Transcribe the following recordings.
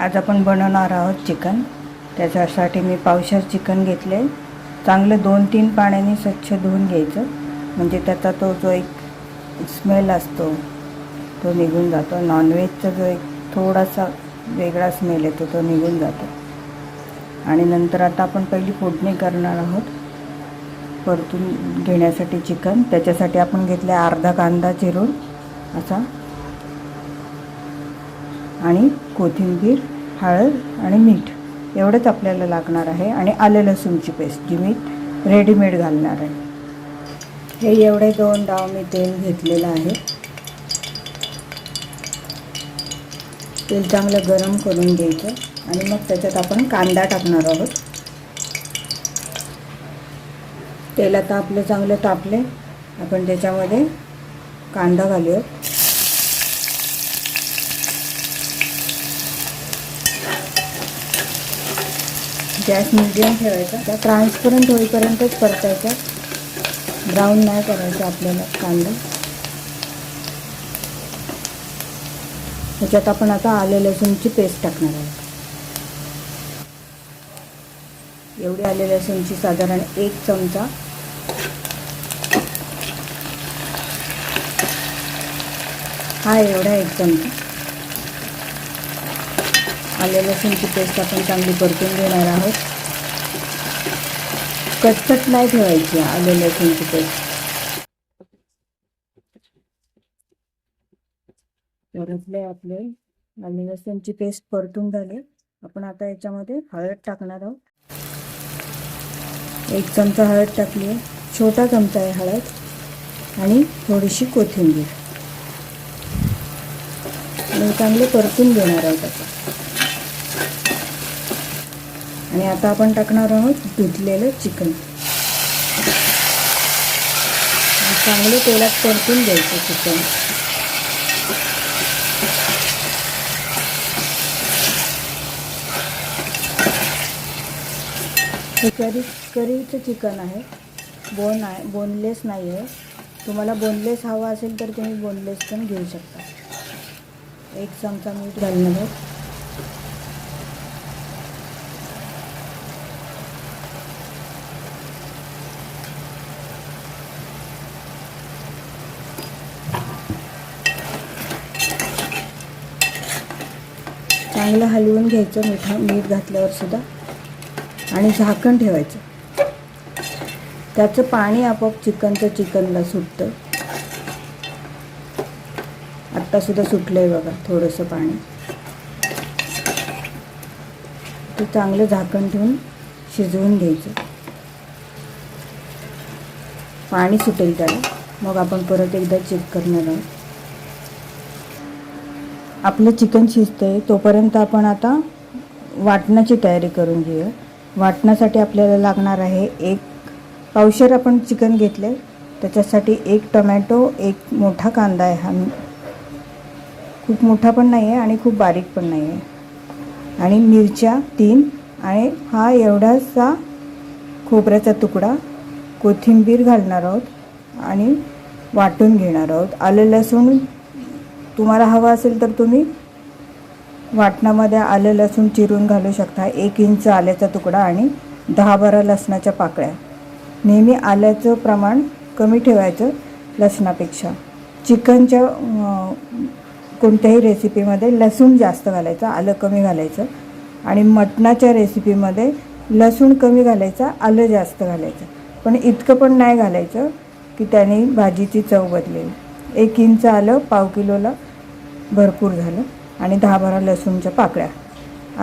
आज आपण बनवणार आहोत चिकन. त्याच्यासाठी मी पावशर चिकन घेतले. चांगलं दोन तीन पाण्याने स्वच्छ धुवून घ्यायचं. म्हणजे त्याचा तो जो एक स्मेल असतो तो निघून जातो. नॉनव्हेजचा जो एक थोडासा वेगळा स्मेल येतो तो निघून जातो. आणि नंतर आता आपण पहिली फोडणी करणार आहोत. परतून घेण्यासाठी चिकन. त्याच्यासाठी आपण घेतले अर्धा कांदा चिरून असा आणि कोथिंबीर हळद आणि मीठ एवढंच आपल्याला लागणार आहे आणि आले लसूणची पेस्ट जी मी रेडीमेड घालणार आहे. हे एवढे दोन डाव मी तेल घेतलेलं आहे. तेल चांगलं गरम करून घ्यायचं आणि मग त्याच्यात आपण कांदा टाकणार आहोत. तेल आता आपलं चांगलं तापले. आपण त्याच्यामध्ये कांदा घालूया गॅस मिडियम ठेवायचा. त्या ट्रान्सपरंट होईपर्यंतच परतायचा. ब्राऊन नाही करायचं आपल्याला कांदा. त्याच्यात आपण आता आले लसूणची पेस्ट टाकणार आहोत एवढी आले लसूणची साधारण एक चमचा. हा एवढा एक चमचा. आले लसूणची पेस्ट आपण चांगली परतून घेणार आहोत. कटकट नाही ठेवायची आले लसूणची पेस्ट. परतले आपले. आले लसूणची पेस्ट परतून झाली. आपण आता याच्यामध्ये हळद टाकणार आहोत. एक चमचा हळद टाकली आहे. छोटा चमचा आहे हळद. आणि थोडीशी कोथिंबीर. आणि चांगले परतून घेणार आहोत आता आणि आता आपण टाकणार आहोत धुतलेलं चिकन. चांगलं तेलात परतून घ्यायचं चिकन. हे करी करीचं चिकन आहे. बोन आहे बोनलेस नाही आहे. तुम्हाला बोनलेस हवा असेल तर तुम्ही बोनलेस पण घेऊ शकता. एक चमचा मीठ घालणार आहोत. चांगलं हलवून घ्यायचं मिठा मीठ घातल्यावर सुद्धा. आणि झाकण ठेवायचं. त्याचं पाणी आपोआप चिकनचं चिकनला सुटतं. आत्तासुद्धा सुटलं आहे बघा थोडंसं पाणी. ते चांगलं झाकण ठेवून शिजवून घ्यायचं. पाणी सुटेल त्याला. मग आपण परत एकदा चेक करणार आहोत. आपलं चिकन शिजतंय तोपर्यंत आपण आता वाटणाची तयारी करून घेऊया. वाटण्यासाठी आपल्याला लागणार आहे एक पावशर आपण चिकन घेतले त्याच्यासाठी एक टमॅटो एक मोठा कांदा आहे हा. खूप मोठा पण नाही आहे आणि खूप बारीक पण नाही आहे आणि मिरच्या तीन आणि हा एवढासा खोबऱ्याचा तुकडा कोथिंबीर घालणार आहोत आणि वाटून घेणार आहोत. आलं लसूण तुम्हाला हवं असेल तर तुम्ही वाटणामध्ये आलं लसूण चिरून घालू शकता. एक इंच आल्याचा तुकडा आणि दहा बारा लसणाच्या पाकळ्या. नेहमी आल्याचं प्रमाण कमी ठेवायचं लसणापेक्षा. चिकनच्या कोणत्याही रेसिपीमध्ये लसूण जास्त घालायचं आलं कमी घालायचं. आणि मटणाच्या रेसिपीमध्ये लसूण कमी घालायचं आलं जास्त घालायचं. पण इतकं पण नाही घालायचं की त्याने भाजीची चव बदलेल. एक इंच आलं पाव किलोला भरपूर झालं. आणि दहा बारा लसूणच्या पाकळ्या.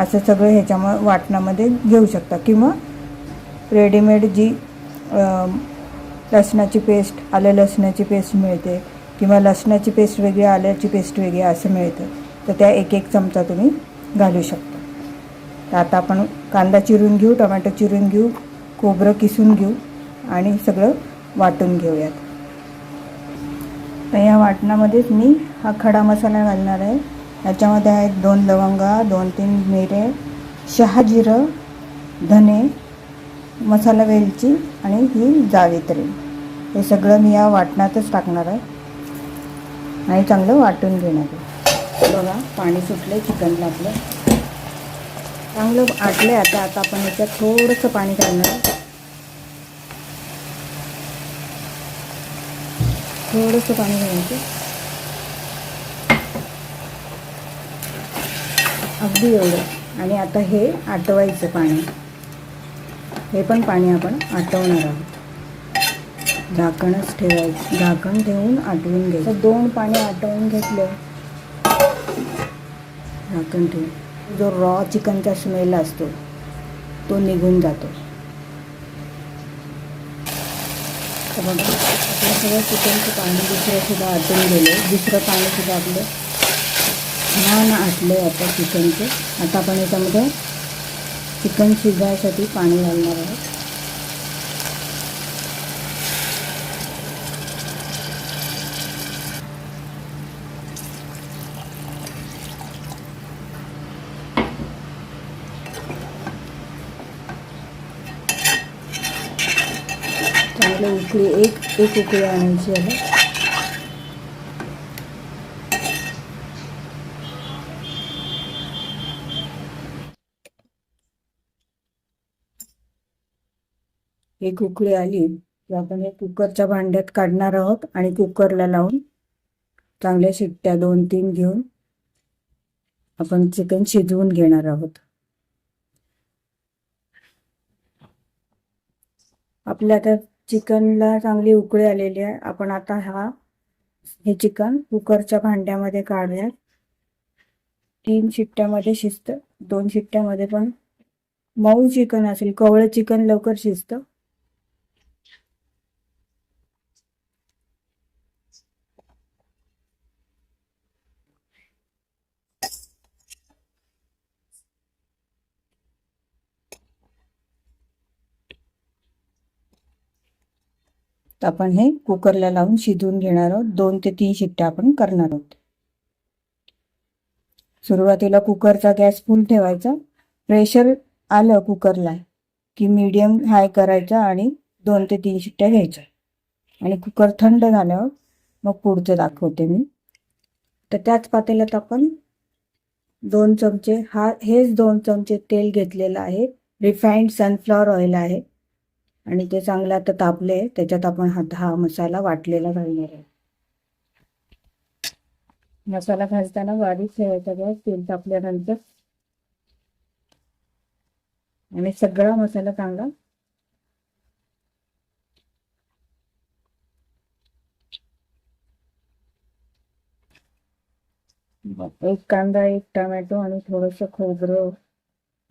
असं सगळं ह्याच्यामुळे वाटणामध्ये घेऊ शकता. किंवा रेडीमेड जी लसणाची पेस्ट आलं लसणाची पेस्ट मिळते. किंवा लसणाची पेस्ट वेगळी आल्याची पेस्ट वेगळी असं मिळतं. तर त्या एक एक चमचा तुम्ही घालू शकता. तर आता आपण कांदा चिरून घेऊ टमॅटो चिरून घेऊ खोबरं किसून घेऊ आणि सगळं वाटून घेऊयात. तर या वाटणामध्येच मी हा खडा मसाला घालणार आहे. याच्यामध्ये आहेत दोन लवंगा दोन तीन मिरे शहाजिरं धने मसाला वेलची आणि ही जावित्री. हे सगळं मी या वाटणातच टाकणार आहे. आणि चांगलं वाटून घेणार आहे. बघा पाणी सुटलं चिकनला आपलं चांगलं आटलं आता आता आपण याच्यात थोडंसं पाणी घालणार थोडंसं पाणी घालायचं. अगदी एवढं. आणि आता हे आटवायचं पाणी. हे पण पाणी आपण आटवणार आहोत. झाकणच ठेवायचं. झाकण ठेवून आटवून घ्यायचं. दोन पाणी आटवून घेतलं. झाकण ठेवून. जो रॉ चिकनचा स्मेल असतो तो निघून जातो. बघा. आपलं सगळं चिकनचं पाणी दुसरंसुद्धा आटून गेलं. दुसरं पाणीसुद्धा आपलं छान आटलं आता चिकनचं आता आपण याच्यामध्ये चिकन शिजायसाठी पाणी घालणार आहोत. चांगले एक एक उकळी आणायची आहे. एक उकळी आली की आपण हे कुकरच्या भांड्यात काढणार आहोत आणि कुकरला लावून चांगल्या शिट्ट्या दोन तीन घेऊन आपण चिकन शिजवून घेणार आहोत. आपल्या आता चिकनला चांगली उकळी आलेली आहे. आपण आता हा हे चिकन कुकरच्या भांड्यामध्ये काढूयात. तीन शिट्ट्यामध्ये शिजतं. दोन शिट्ट्यामध्ये पण मऊ चिकन असेल कवळं चिकन लवकर शिजतं. तर आपण हे कुकरला लावून शिजवून घेणार आहोत. दोन ते तीन शिट्ट्या आपण करणार आहोत. सुरुवातीला कुकरचा गॅस फुल ठेवायचा. प्रेशर आलं कुकरला की मीडियम हाय करायचा आणि दोन ते तीन शिट्ट्या घ्यायच्या. आणि कुकर थंड झाल्यावर मग पुढचं दाखवते मी. तर त्याच पातेल्यात आपण दोन चमचे हा हेच दोन चमचे तेल घेतलेलं आहे. रिफाईंड सनफ्लॉवर ऑइल आहे. आणि ते चांगलं आता तापले त्याच्यात आपण हा हा मसाला वाटलेला घालणार आहे. मसाला घालताना वाढीच ठेवायचा गॅस तेल तापल्यानंतर. आणि सगळा मसाला चांगला एक कांदा एक टमॅटो आणि थोडस खोबरं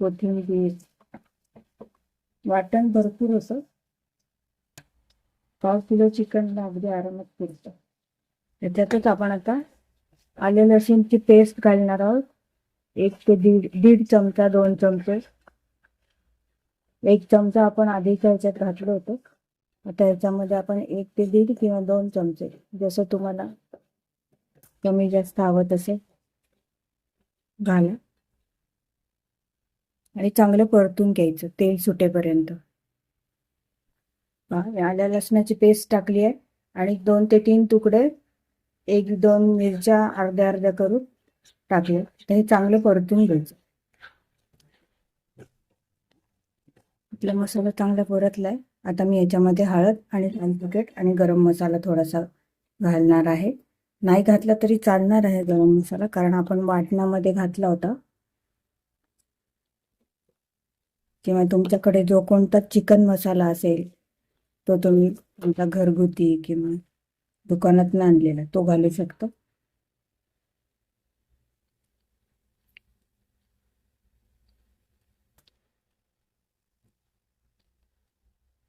कोथिंबीर. वाटण भरपूर असं. पाव किलो चिकनला अगदी आरामात पुरतं. त्याच्यातच आपण आता आले लसूणची पेस्ट घालणार आहोत. एक ते दीड दीड चमचा दोन चमचे. एक चमचा आपण आधीच्या ह्याच्यात घातलं होतं. आता याच्यामध्ये आपण एक ते दीड किंवा दोन चमचे जसं तुम्हाला कमी जास्त आवत असेल. घाला. आणि चांगलं परतून घ्यायचं तेल सुटेपर्यंत. आल्या लसणाची पेस्ट टाकली आहे. आणि दोन ते तीन तुकडे एक दोन मिरच्या अर्ध्या अर्ध्या करून टाकले. तर हे चांगलं परतून घ्यायचं. आपला मसाला चांगला परतलाय. आता मी याच्यामध्ये हळद आणि लाल आणि गरम मसाला थोडासा घालणार आहे. नाही घातला तरी चालणार आहे गरम मसाला कारण आपण वाटणामध्ये घातला होता. किंवा तुमच्याकडे जो कोणता चिकन मसाला असेल तो तुम्ही तुमचा घरगुती किंवा दुकानात आणलेला तो घालू शकतो?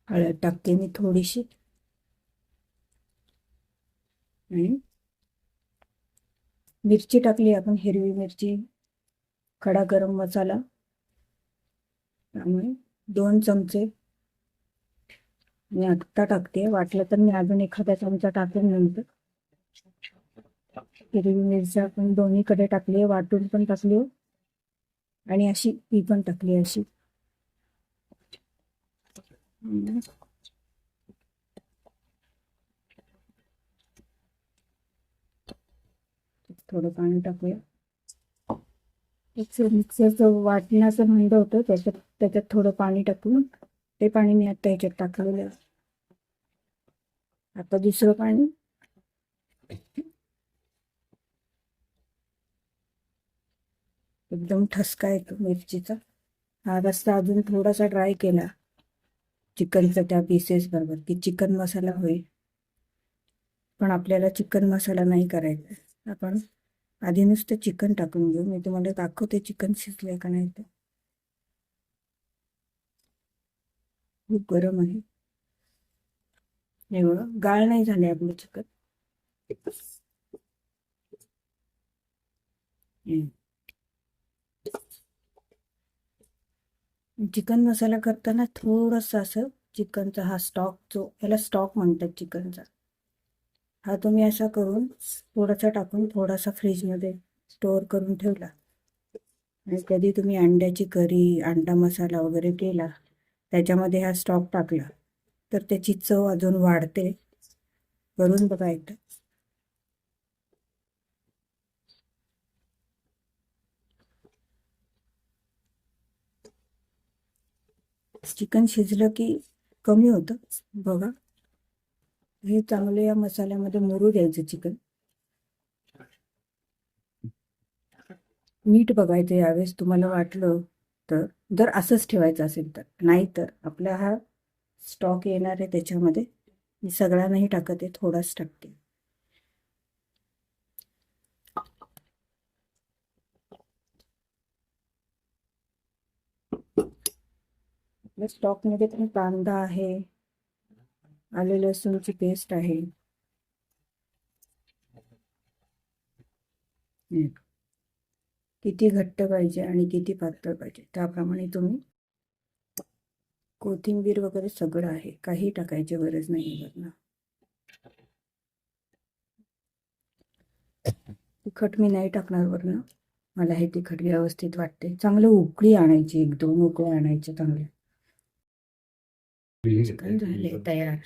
हळद टाकते मी थोडीशी. आणि मिरची टाकली आपण हिरवी मिरची खडा गरम मसाला. त्यामुळे दोन चमचे मी आत्ता टाकते. वाटलं तर मी अजून एखादा चमचा टाकेन नंतर. हिरवी मिरची आपण दोन्हीकडे टाकली वाटून पण टाकली आणि अशी ती पण टाकली अशी. थोडं पाणी टाकूया. मिक्सरचं वाटण्याचं भांड होतं त्याच्यात त्याच्यात थोडं पाणी टाकून ते पाणी मी आता ह्याच्यात टाकलेलं आहे. आता दुसरं पाणी. एकदम ठसका येतो मिरचीचा. हा रस्ता अजून थोडासा ड्राय केला. चिकनचा त्या पीसेस बरोबर की चिकन मसाला होईल. पण आपल्याला चिकन मसाला नाही करायचा. आपण आधी नुसतं चिकन टाकून घेऊ. मी तुम्हाला दाखवते चिकन शिजलंय का नाही ते. खूप गरम आहे. एवढं गाळ नाही झाले आपलं चिकन. चिकन मसाला करताना थोडंसं असं चिकनचा हा स्टॉक जो याला स्टॉक म्हणतात चिकनचा. हा तुम्ही असा करून थोडासा टाकून थोडासा फ्रीजमध्ये स्टोअर करून ठेवला. आणि कधी तुम्ही अंड्याची करी अंडा मसाला वगैरे केला त्याच्यामध्ये हा स्टॉक टाकला तर त्याची चव अजून वाढते. करून बघा एकदा चिकन शिजलं की कमी होतं बघा. हे चांगलं या मसाल्यामध्ये मुरू द्यायचं चिकन. मीठ बघायचं यावेळेस तुम्हाला वाटलं. तर जर असंच ठेवायचं असेल तर. नाही तर आपला हा स्टॉक येणार आहे त्याच्यामध्ये. मी सगळा नाही टाकत आहे थोडाच टाकते. आपल्या स्टॉकमध्ये पण कांदा आहे. आले लसूणची पेस्ट आहे. किती घट्ट पाहिजे आणि किती पातळ पाहिजे. त्याप्रमाणे तुम्ही कोथिंबीर वगैरे सगळं आहे. काही टाकायची गरज नाही वरनं तिखट मी नाही टाकणार वरनं मला हे तिखट व्यवस्थित वाटते. चांगलं उकळी आणायची एक दोन उकळी चांगल्या चिकन झाले तयार.